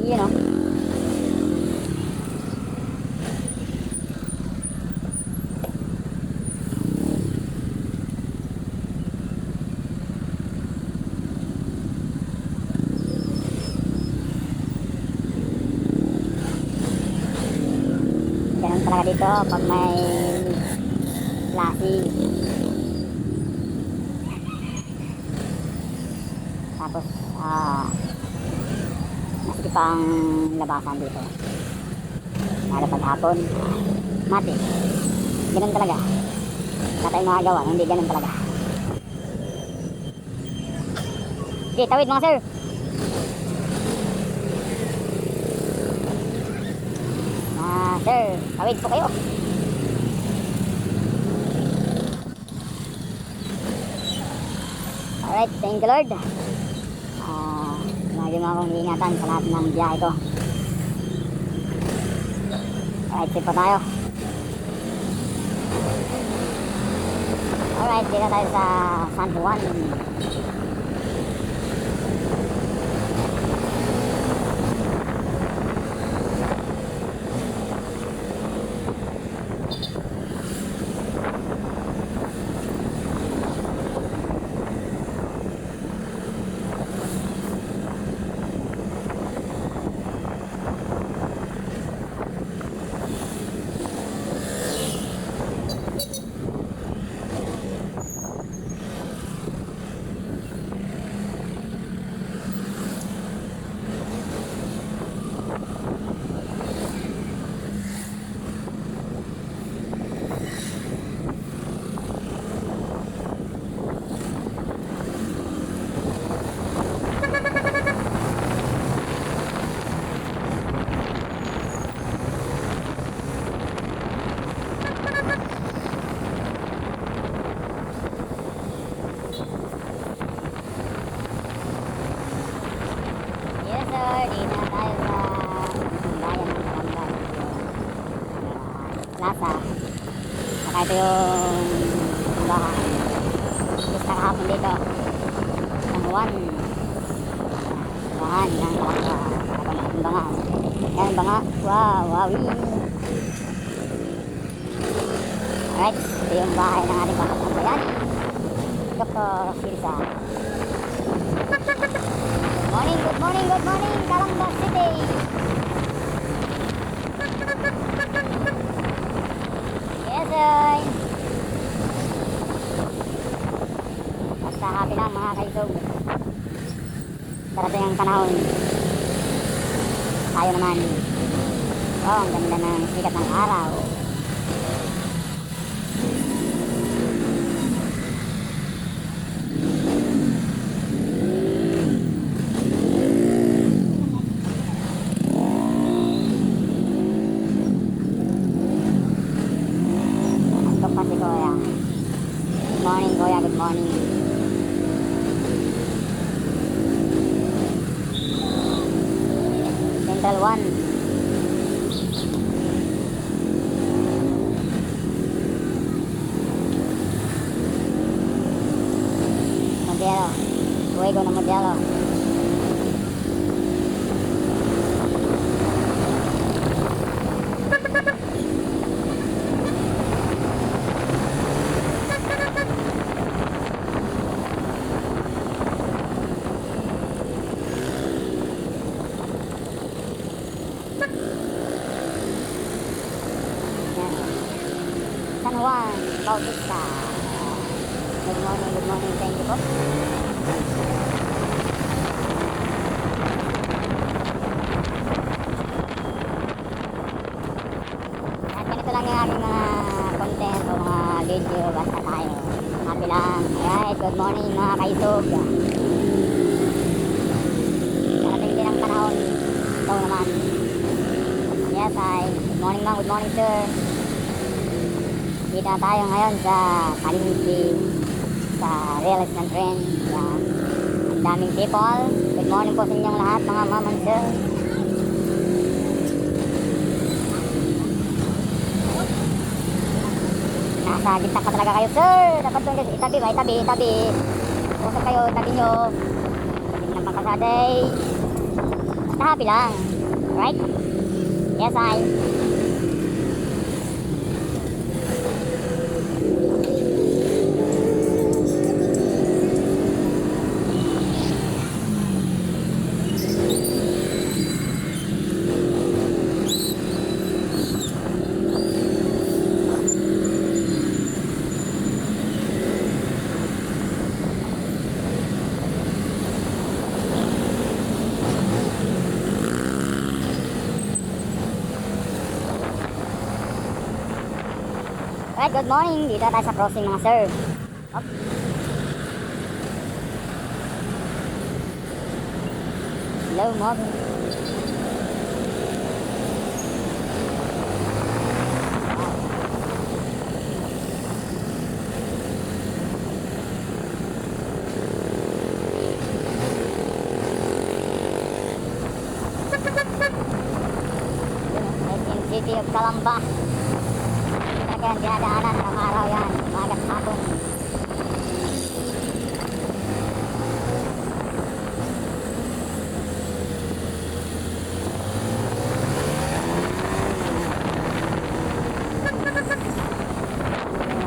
you know. Ganun talaga dito pag may maski pa ang labasan dito. Lalo pag hapon, mati. Ganun talaga. Wala tayong magagawa, hindi ganun talaga. Okay, tawid mga sir. Ah, sir, tawid po kayo. Alright, thank you Lord. Lagi mo akong iingatan sa lahat ng biyahe ko. Alright, safe pa tayo. Alright, dito tayo sa San Juan. Yes sir, dito na tayo sa bayan ng Barangay. Plaza. Saka ito yung bahay. Just kahapon dito. San Juan. Bahan ng Barangay. Ang banga. Yan ang banga. Wow, wowi. Alright, ito yung bahay ng ating mga kabayan. Dr. Silsa. Good morning, good morning, good morning, Calamba City. Yes, sir. Basta happy lang mga kaisog. Darating ang panahon. Tayo naman. Oh, ang ganda ng sikat ng araw. Good morning, Kuya. Good morning. Central 1. Modelo. Fuego na modelo. Yan. San Juan Bautista. Good morning, good morning. Thank you po. At ganito lang yung aming mga content o mga video. Basta tayo. Happy lang. Alright, good morning mga kaisog. Darating din ang panahon. Ikaw naman. Yes, ay. Good morning ma'am, good morning sir. Dito na tayo ngayon sa Kalinti sa Real Estate Train. Yan. Ang daming people. Good morning po sa inyong lahat mga ma'am sir. Nasa gitna pa talaga kayo sir. Dapat doon kasi itabi ba? Itabi, itabi. Usap kayo, itabi nyo. Itabi ng pangkasaday. Basta happy lang. Right? Yes, I. Alright, good morning. Dito tayo sa crossing mga sir. Up. Hello. SM City of Calamba. Talaga yung dinadaanan ng araw yan. Magat hapon.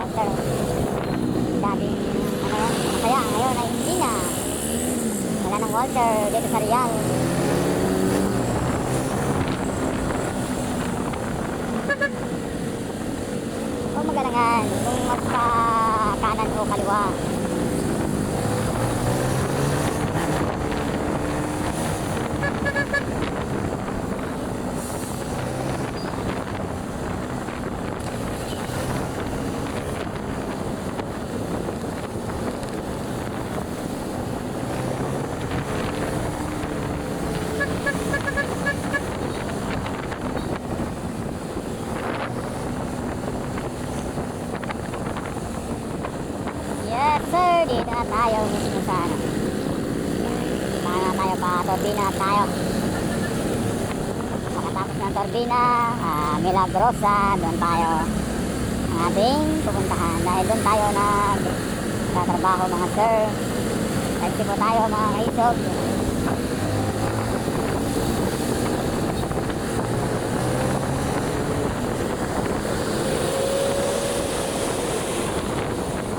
Walter, dating ano yan, masaya ngayon ay hindi na. Wala ng Walter dito sa Real. O magalangan kung magpa kanan o kaliwa. Yes sir, dito na tayo mismo sa ano. Saan na tayo pa, turbina na tayo. Pagkatapos ng turbina, ah, Milagrosa, doon tayo ang ating pupuntahan. Dahil doon tayo nag tatrabaho mga sir. Thank tayo mga kaisog.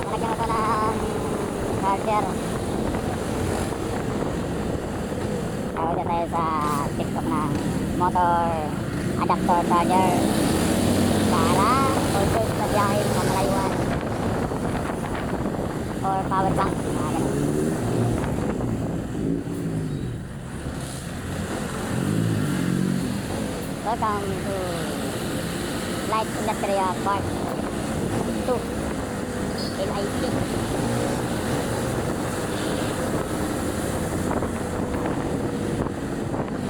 Malagyan ako ng charger. Tawag na tayo sa TikTok ng motor adapter charger para also sa biyahe sa malayuan or power bank. Mga ganun. Welcome to Light Industrial Park 2 LIC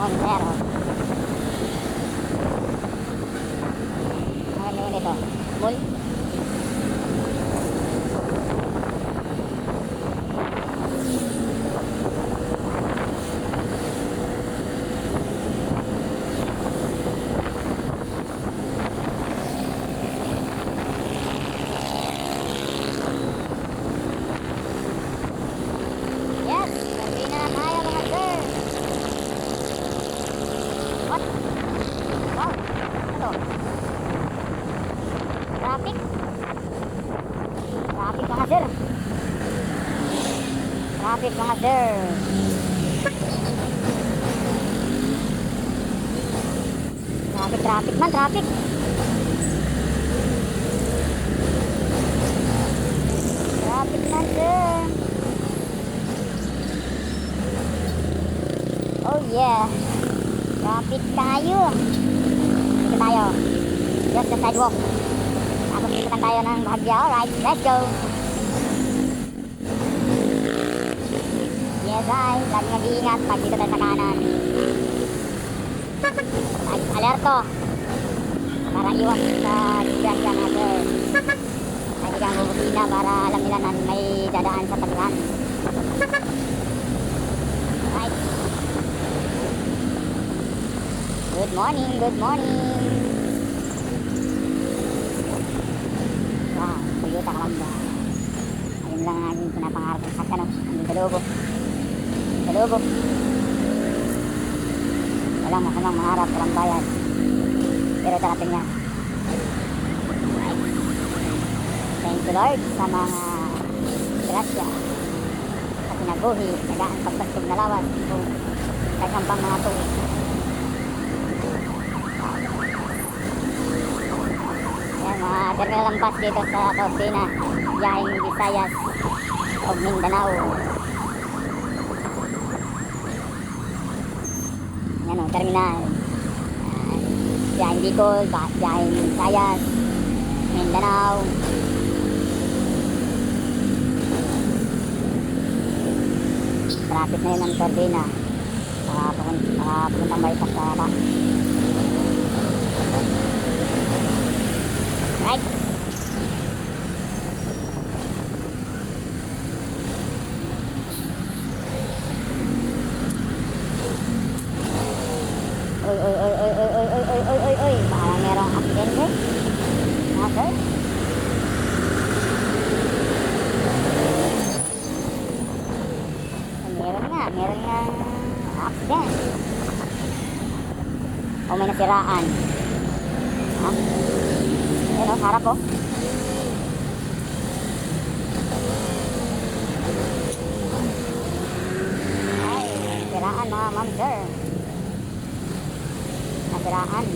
Molinero. Sir! Traffic, traffic man, traffic! Traffic man sir! Oh yeah. Traffic tayo. Dito tayo. Just the sidewalk. Tapos dito tayo ng bahagya. Alright, let's go. Yes, ay. Lagi nag-iingat pag dito tayo sa kanan. Lagi alerto. Para iwas sa disgrasya na sir. Lagi kang bubusina para alam nila na may dadaan sa tabihan. Right. Good morning, good morning. Wow, Toyota Calamba. Ayun lang ang aking pinapangarap ng sakyan, no? Andun sa logo. Sa logo. Walang masamang mangarap, walang bayad. Pero darating. Right. Thank you Lord sa mga grasya sa pinabuhi, nagaan pagbastog na lawas kung nagsampang mga tuwi. Yan, mga bus dito sa Turbina, Yahing Visayas o Mindanao. ano, terminal. Uh, biyahin Bicol, biyahin Sayas, Mindanao. Traffic na yun ng Turbina. Nakapunta mo ipagsara. Thank you. Sir. Meron nga, meron nga accident. O may nasiraan. Ha? Yan o, harap oh. o. Ay, nasiraan mga ma'am sir. Nasiraan.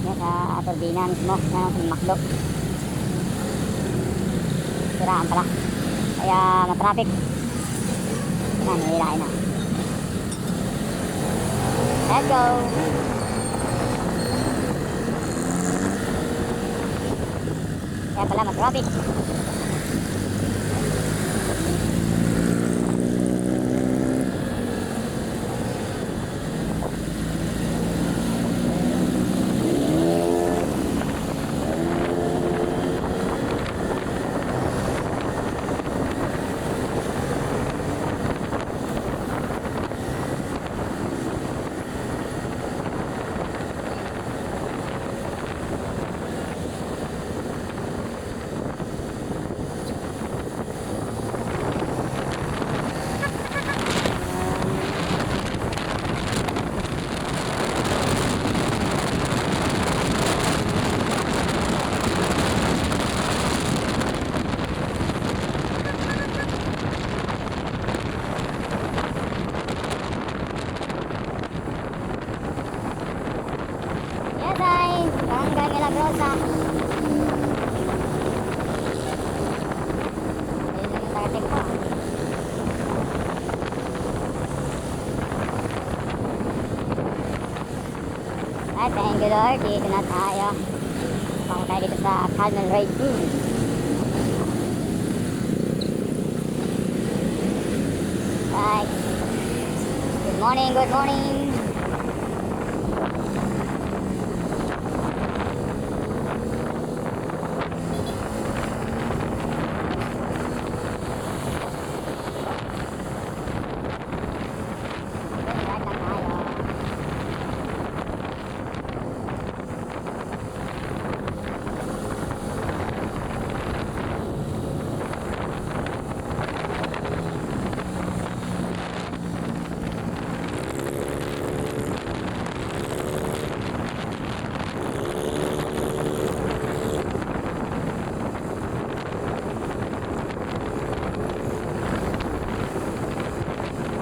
Yan sa turbina mismo, sa makdo. Siraan pala. Kaya matraffic. Yan, nihilain na. Let's go! Kaya pala matraffic. Yes, ay! Barangay Milagrosa. Ayun yung tagatik ko. Ay, thank you Lord. Dito na tayo. Pako tayo dito sa Carmel Racing. Right. Good morning, good morning. Right lang tayo.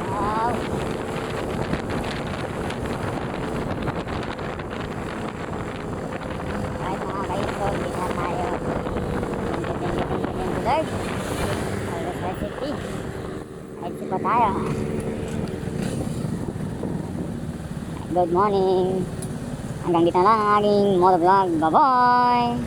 Wow. Right mga kaiso, hindi na tayo. Thank you, thank you, thank you, thank you, Lord. Always recipe. Recipe pa tayo. Good morning. Hanggang dito na lang ang aking motovlog. Bye-bye!